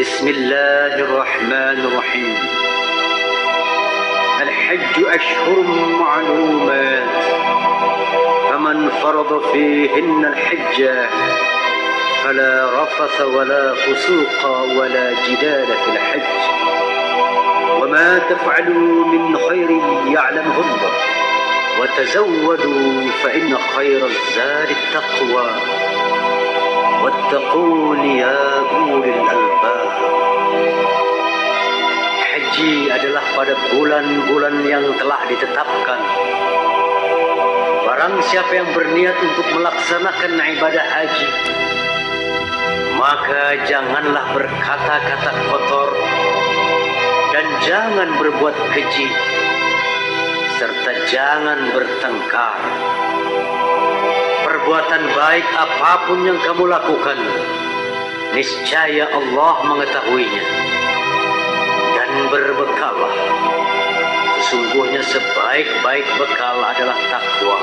بسم الله الرحمن الرحيم. الحج أشهر معلومات. فمن فرض فيهن الحج فلا رفث ولا فسوق ولا جدال في الحج. وما تفعلوا من خير يعلمه الله وتزودوا فإن خير الزاد التقوى. واتقوني يا أولي الألباب Haji adalah pada bulan-bulan yang telah ditetapkan. Barang siapa yang berniat untuk melaksanakan ibadah haji, maka janganlah berkata-kata kotor dan jangan berbuat keji serta jangan bertengkar. Perbuatan baik apapun yang kamu lakukan, niscaya Allah mengetahuinya. Dan berbekallah. Sesungguhnya sebaik-baik bekal adalah takwa.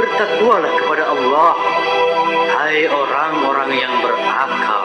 Bertakwalah kepada Allah, hai orang-orang yang berakal.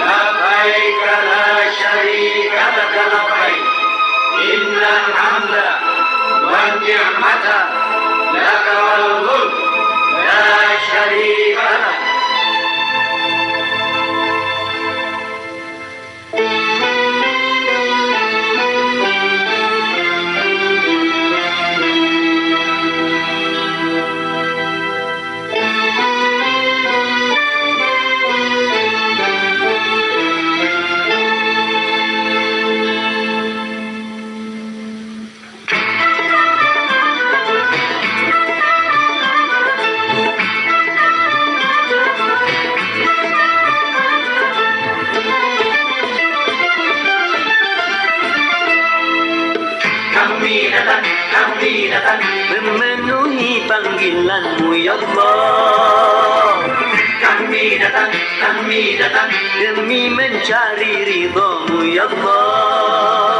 لبيك لا شريك لك لبيك إن الحمد Kami datang, kami datang. Demi mencari ridhamu ya Allah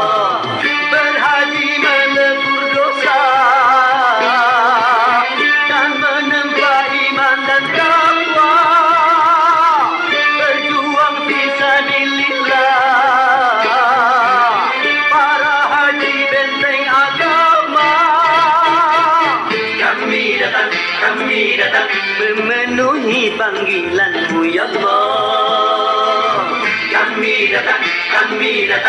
حميدة حميدة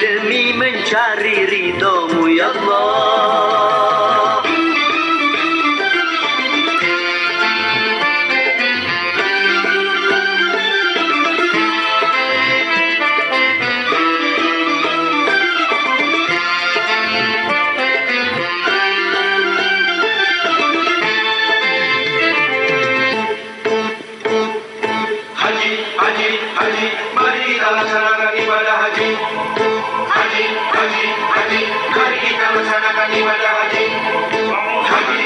demi mencari ridhomu ya Allah Haji, haji, haji Mari kita laksanakan ibadah haji Haji, haji, haji Mari kita laksanakan ibadah haji Haji,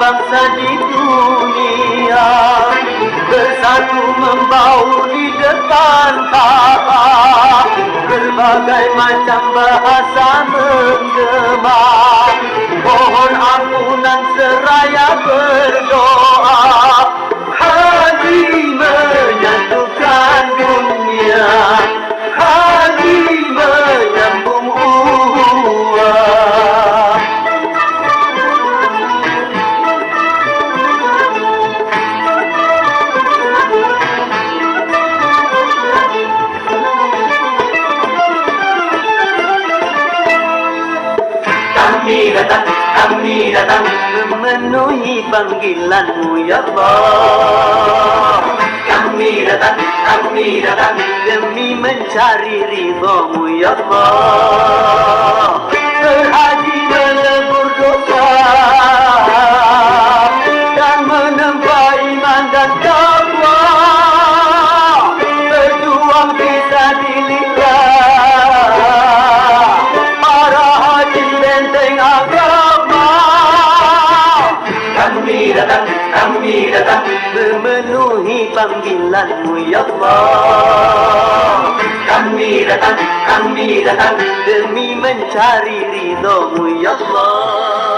bangsa di dunia. Bersama Aku membau di depan Ka'bah Berbagai macam bahasa menggema. Mohon ampunan seraya أميرة أميرة من يبان جلان يا الله أميرة أميرة دمي من memenuhi panggilanmu ya Allah. Kami datang kami datang demi mencari ridhomu ya Allah.